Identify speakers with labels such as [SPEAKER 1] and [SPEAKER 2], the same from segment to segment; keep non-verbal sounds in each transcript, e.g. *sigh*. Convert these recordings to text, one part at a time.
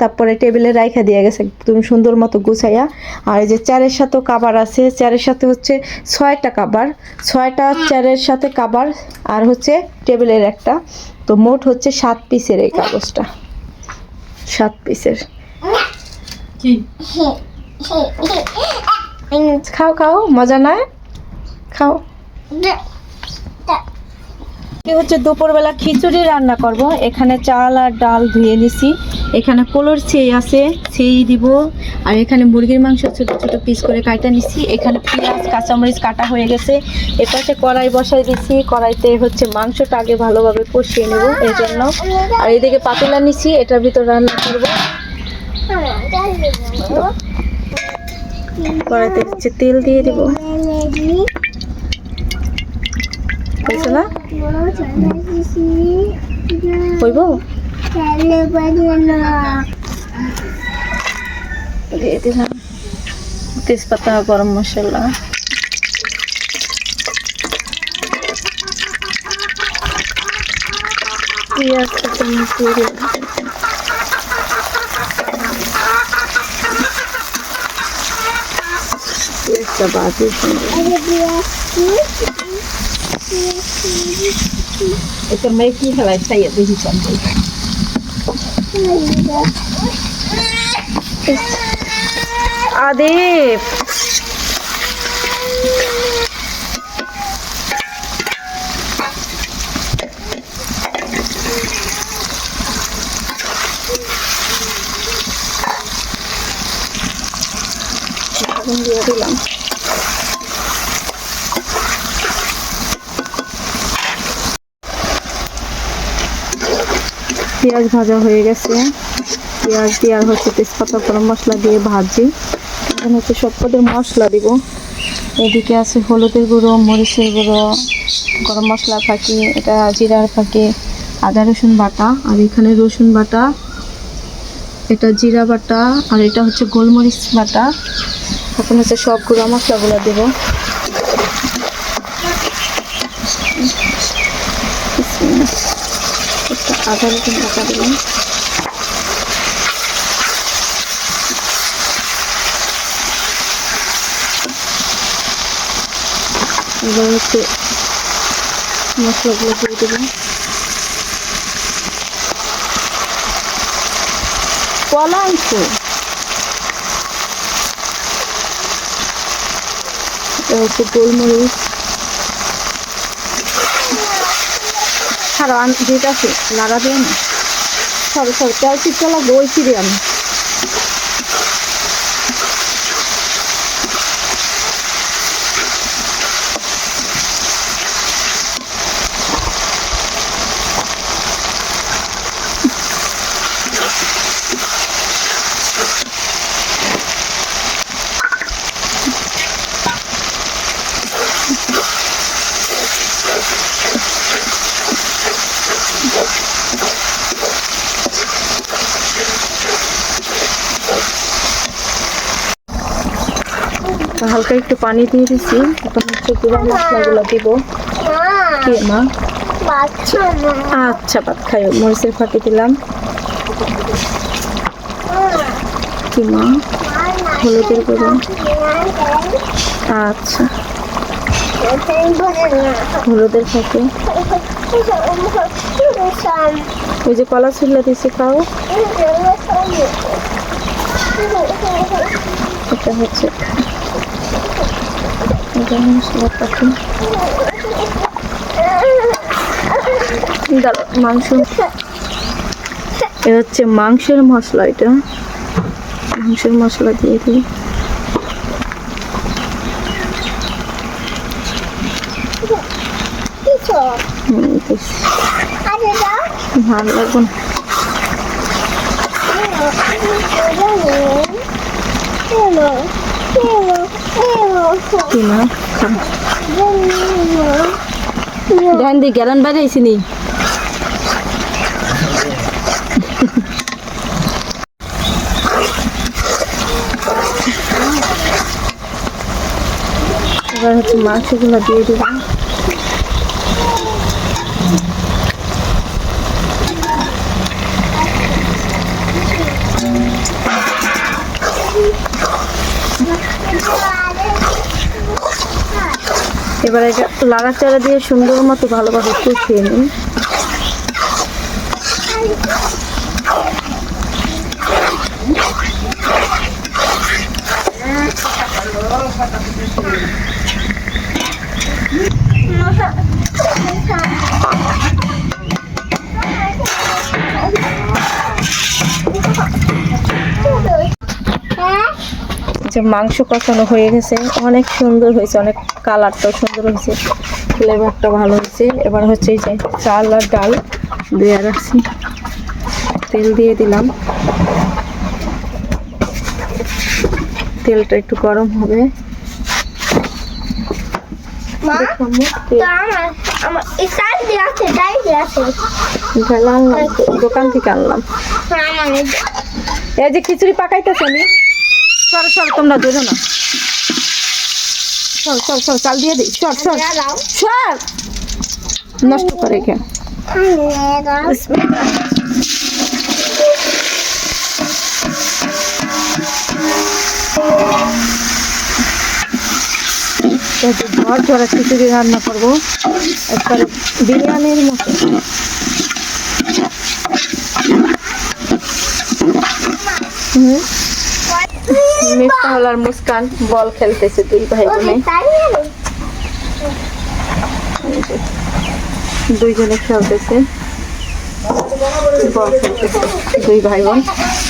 [SPEAKER 1] তারপরে টেবিলে রাইখা দিয়ে গেছে তুমি সুন্দর মতো গুছাইয়া। আর এই যে চারের সাথে কাবার আছে চারের সাথে হচ্ছে ছয়টা কাবার ছয়টা চারের সাথে কাবার আর হচ্ছে টেবিলের একটা। তো মোট হচ্ছে সাত পিসের এই কাগজটা। সাত পিসের। খাও খাও মজা না খাও। কি হচ্ছে দুপুরবেলা খিচুড়ি রান্না করব। এখানে চাল আর ডাল ধুয়ে নিছি। এখানে পোলোর ছেই আছে, ছেই দিব। আর এখানে মুরগির মাংস ছোট ছোট পিস করে কাটা নিছি। এখানে পেঁয়াজ, কাঁচামরিচ কাটা হয়ে গেছে। এপাশে কড়াই বসাই দিছি। কড়াইতে হচ্ছে মাংসটা আগে ভালোভাবে কষিয়ে নেব এই জন্য আর এদিকে পাতলা নিছি, এটার ভিতর রান্না করব। কড়াইতে হচ্ছে তেল দিয়ে দিব। হয়েছে না হইব দিয়ে দিলাম তেজপাতা গরম মশলা পেঁয়াজ কাঁচামরিচ দিয়ে দিলাম পেঁয়াজটা বাজে এটা মেয়ে কি খেলায় খাইয়ে দেখি চন্দ্র আদেব দিলাম পেঁয়াজ ভাজা হয়ে গেছে। পেঁয়াজ দিয়ে আর হচ্ছে তেজপাতা, গরম মশলা দিয়ে ভাজি। এখন হচ্ছে সব মশলা দিব। এদিকে আছে হলুদের গুঁড়ো, মরিচের গুঁড়ো, গরম মশলা ফাঁকি, এটা জিরার ফাঁকি, আদা রসুন বাটা, আর এখানে রসুন বাটা, এটা জিরা বাটা, আর এটা হচ্ছে গোলমরিচ বাটা। এখন হচ্ছে সব গুঁড়ো মশলাগুলো দেবো। আদা রসুন বাটা দিলাম। এবার হচ্ছে মশলাগুলো দিয়ে দেবো। কলা আনছো এটা হচ্ছে গোলমরিচ। ছাড়ো, আমি যেটা আছে লাড়া দিয়ে না সরো সরো তেল চিপটা লাগবে ওই চিড়ে আমি একটু পানি দিয়ে দিছি। এখন হচ্ছে গুঁড়া মশলাগুলো দিব। কি মা? আচ্ছা ভাত খাই মরিচের ফাঁকি দিলাম। কি মা? হলুদের গুঁড়ো। আচ্ছা। হলুদের ফাঁকি। ওই যে কলা ছিল্লা দিছি, খাও। এটা হচ্ছে গরম মশলা পাখি দাঁড়াও, মাংস এটা হচ্ছে মাংসের মশলা এটা মাংসের মশলা দিয়ে দিই ভালো লাগবে ধ্যান দি গেলান বাইরে আইসিনি এবার হচ্ছে দিয়ে দেবো এবার এটা লাড়াচাড়া দিয়ে সুন্দর মতো ভালোভাবে কষিয়ে নিন। যে মাংস কষানো হয়ে গেছে অনেক সুন্দর হয়েছে অনেক কালারটাও সুন্দর হয়েছে ফ্লেভারটা ভালো হয়েছে। এবার হচ্ছে এই যে চাল আর ডাল দিয়ে রাখছি। তেল দিয়ে দিলাম। তেলটা একটু গরম হবে। দোকান থেকে আনলাম।
[SPEAKER 2] হ্যাঁ আমার এই যে-
[SPEAKER 1] এই যে খিচুড়ি পাকাইতেছে আমি সর সর তোমরা দুটো না। সর সর সর চাল দিয়ে দিই। সর সর।
[SPEAKER 2] দিয়ে দাও।
[SPEAKER 1] সর। নষ্ট করে কেন
[SPEAKER 2] দিয়ে দাও
[SPEAKER 1] ঘর ঝরা খিচুড়ি রান্না করব। একবারে বিরিয়ানির মতো। হুম? মিফতাহুল আর মুস্কান বল খেলতেছে দুই ভাই বোনে। দুইজনে খেলতেছে। বল খেলতেছে দুই ভাই বোন।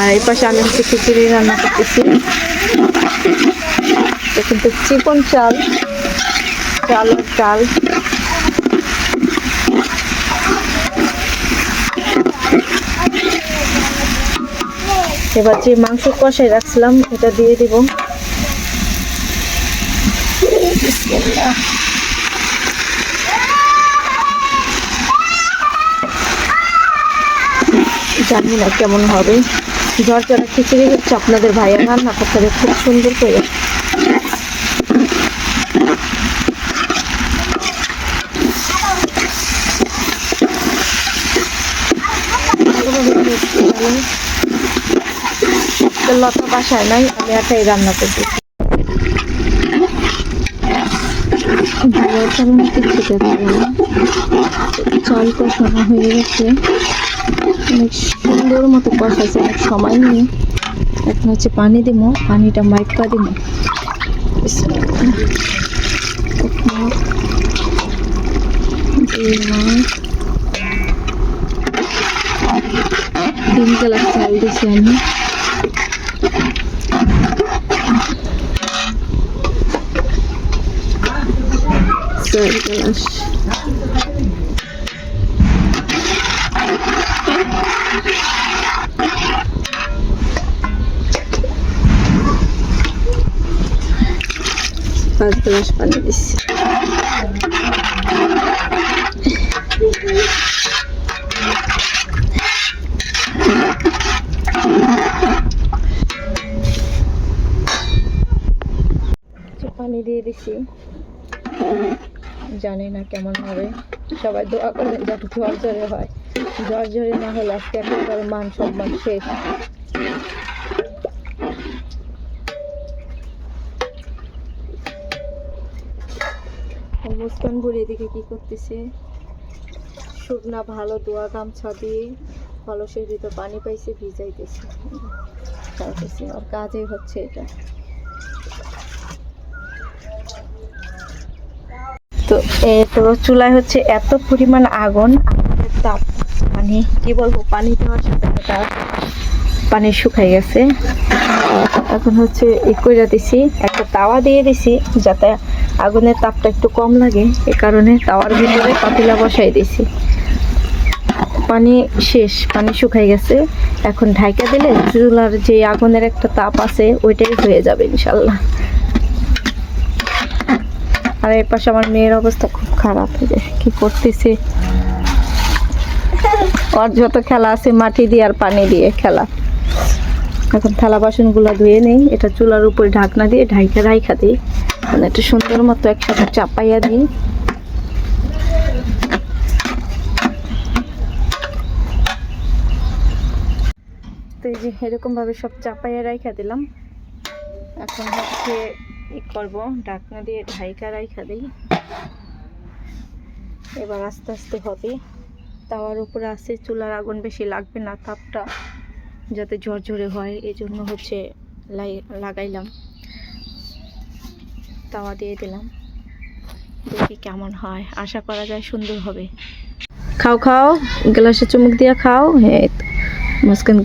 [SPEAKER 1] আর এই পাশে আমি হচ্ছে খিচুড়ি রান্না করতেছি। কিন্তু চিকন চাল চাল আর চাল এবার যে মাংস কষাই রাখছিলাম, এটা দিয়ে দিব। জানি না কেমন হবে। ঝরঝরা খিচুড়ি হচ্ছে, আপনাদের ভাইয়া রান্না করতে খুব সুন্দর করে। তো লতা বাসায় নাই, আমি একাই রান্না না চাল কষানো হয়ে গেছে অনেক সুন্দর মতো কষাইছে, অনেক সময় নিয়ে এখন হচ্ছে পানি দিব পানিটা মাইকা দিব তিন গ্লাস চাল দিছি আমি চার গ্লাস পাঁচ গ্লাস পানি দিচ্ছি পানি দিয়ে দিছি। জানি না কেমন হবে। সবাই দোয়া করে যাতে জ্বরে হয়। জ্বরে না হলে আজকে একেবারে মান সম্মান শেষ। মুস্কান বুড়ি এদিকে কি করতেছে? শুকনা ভালো দোয়া গামছা দিয়ে কলসের ভিতর পানি পাইছে, ভিজাইতেছে। খাইতেছে আর কাজে হচ্ছে এটা। তো তো চুলায় হচ্ছে এত পরিমাণ আগুন তাপ মানে কি বলব, পানি দেওয়ার সাথে সাথে পানি শুকাই গেছে। এখন হচ্ছে ই কইরা দিছি, একটা তাওয়া দিয়ে দিছি, যাতে আগুনের তাপটা একটু কম লাগে। এ কারণে তাওয়ার ভিতরে পাতিলা বসাই দিছি। পানি শেষ, পানি শুকাই গেছে। এখন ঢাইকা দিলে চুলার যে আগুনের একটা তাপ আছে, ওইটাই হয়ে যাবে ইনশাল্লাহ। আর এই পাশে আমার মেয়ের অবস্থা খুব খারাপ হয়ে যায় কি করতেছে। ওর যত খেলা আছে, মাটি দিয়ে আর পানি দিয়ে খেলা। এখন থালা বাসনগুলো ধুয়ে নেই। এটা চুলার উপরে ঢাকনা দিয়ে ঢাইকা রাইখা দিই। মানে একটু সুন্দর মতো একসাথে চাপাইয়া দিই। তো এই যে এরকম ভাবে সব চাপাইয়া রাইখা দিলাম। এখন হচ্ছে ই করব? ঢাকনা দিয়ে ঢাইকা রাইখা দিই। এবার আস্তে আস্তে হবে। তাওয়ার উপরে আছে, চুলার আগুন বেশি লাগবে না, তাপটা। যাতে ঝরঝরে হয় এই জন্য হচ্ছে লাগাইলাম। তাওয়া দিয়ে দিলাম। দেখি কেমন হয়। আশা করা যায় সুন্দর হবে। খাও খাও। গ্লাসে চুমুক দিয়ে খাও। হ্যাঁ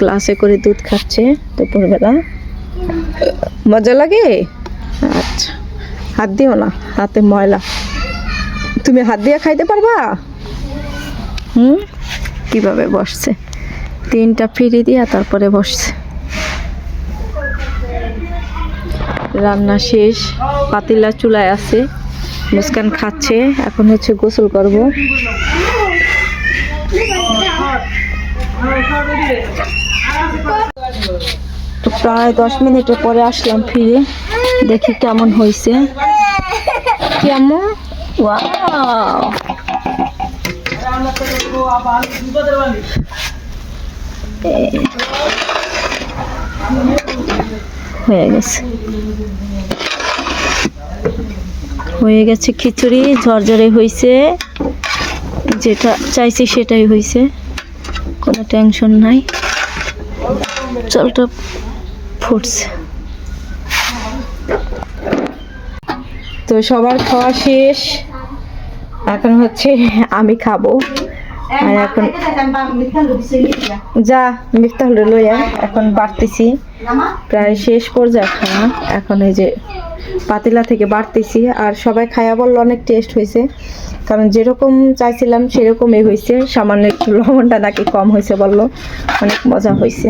[SPEAKER 1] গ্লাসে করে দুধ খাচ্ছে দুপুরবেলা। মজা লাগে? আচ্ছা। হাত দিও না। হাতে ময়লা। তুমি হাত দিয়ে খাইতে পারবা? হুম? কীভাবে বসছে? তিনটা ফিরি দিয়া তারপরে বসছে। রান্না শেষ পাতিলা চুলায় আছে মুস্কান খাচ্ছে এখন হচ্ছে গোসল করব। তো প্রায় দশ মিনিটের পরে আসলাম ফিরে দেখি কেমন হয়েছে। কেমন? এই। হয়ে গেছে। হয়ে গেছে খিচুড়ি, ঝরঝরে হয়েছে যেটা চাইছি সেটাই হয়েছে কোনো টেনশন নাই। চালটা ফুটছে। তো সবার খাওয়া শেষ। এখন হচ্ছে আমি খাব। আর এখন যা মিফতাহ লইয়া এখন বাড়তেছি। প্রায় শেষ পর্যায়ে খাওয়া এখন এই যে পাতিলা থেকে বাড়তেছি আর সবাই খায়া বলল অনেক টেস্ট হয়েছে। কারণ যেরকম চাইছিলাম সেরকমই হয়েছে। সামান্য একটু লবণটা নাকি কম হয়েছে বলল অনেক মজা হয়েছে।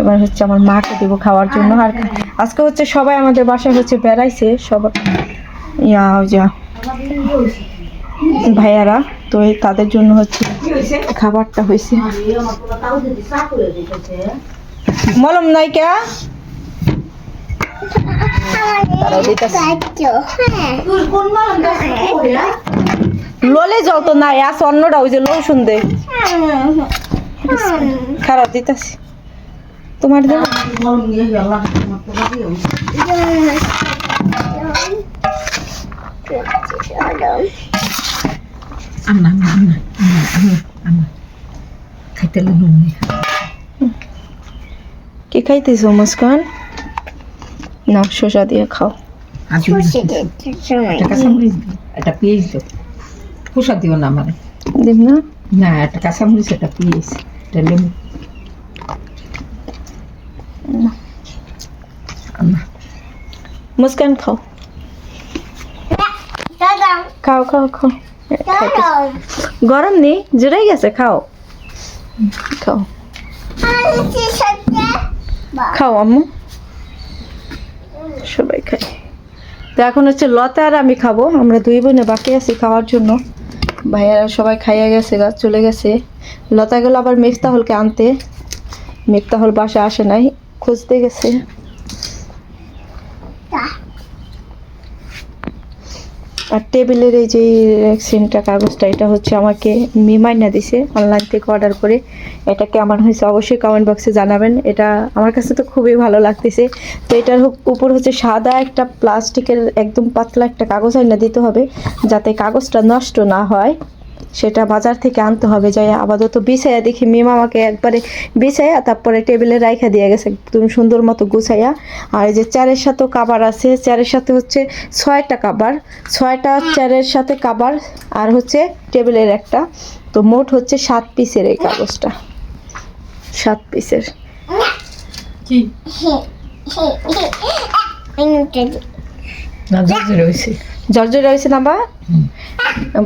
[SPEAKER 1] এবার হচ্ছে আমার মাকে দেবো খাওয়ার জন্য। আর আজকে হচ্ছে সবাই আমাদের বাসায় হচ্ছে বেড়াইছে সবাই ইয়া যা ভাইয়ারা, তো তাদের জন্য হচ্ছে খাবারটা হয়েছে। মলম নাই কে? ললে জল তো নাই আছে অন্যটা ওই যে লৌসুন দে। খারাপ দিতাছি। তোমার দেব?
[SPEAKER 3] আন্না আন্না আন্না আন্না আন্না খাইতে নুন
[SPEAKER 1] কি খাইতেছো মুস্কান না শসা দিয়ে খাও
[SPEAKER 3] একটা পেঁয়াজ দিও খোসা দিও না আমার
[SPEAKER 1] দেব না
[SPEAKER 3] না একটা কাঁচামরিচ একটা পেঁয়াজ একটা লেবু
[SPEAKER 1] মুস্কান খাও খাও খাও খাও। গরম নেই, জুড়াই গেছে, খাও। খাও। খাও, আম্মু। সবাই খাই তো এখন হচ্ছে লতা আর আমি খাব, আমরা দুই বোনে বাকি আছি খাওয়ার জন্য। ভাইয়ারা সবাই খাইয়া গেছে, গা চলে গেছে। লতা গেল আবার মিফতাহলকে আনতে। মিফতাহল বাসা আসে নাই, খুঁজতে গেছে। আর টেবিলের এই যে সিনটা কাগজটা, এটা হচ্ছে আমাকে মিমাইনা দিছে অনলাইন থেকে অর্ডার করে। এটা কেমন হয়েছে অবশ্যই কমেন্ট বক্সে জানাবেন। এটা আমার কাছে তো খুবই ভালো লাগতেছে। তো এটার উপর হচ্ছে সাদা একটা প্লাস্টিকের একদম পাতলা একটা কাগজ আইনা দিতে হবে, যাতে কাগজটা নষ্ট না হয়। সেটা বাজার থেকে আনতে হবে যাই আপাতত বিছাইয়া দেখি মিমা আমাকে একবারে বিছাইয়া তারপরে টেবিলে রাইখা দিয়ে গেছে একদম সুন্দর মতো গুছাইয়া। আর এই যে চারের সাথেও কাবার আছে চারের সাথে হচ্ছে ছয়টা কাবার ছয়টা চারের সাথে কাবার আর হচ্ছে টেবিলের একটা। তো মোট হচ্ছে সাত পিসের এই কাগজটা। সাত পিসের। জর্জর *laughs* রয়েছে না বা?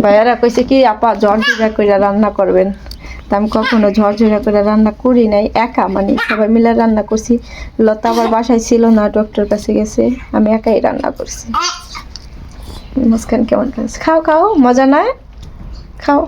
[SPEAKER 1] ভাইয়ারা কইছে কি, আপা ঝরঝরা করে রান্না করবেন। তা আমি কখনো ঝরঝরা করে রান্না করি নাই, একা মানে সবাই মিলে রান্না করছি। লতা আবার বাসায় ছিল না, ডক্টর কাছে গেছে, আমি একাই রান্না করছি। মুসকান কেমন খাও খাও, মজা নয় খাও.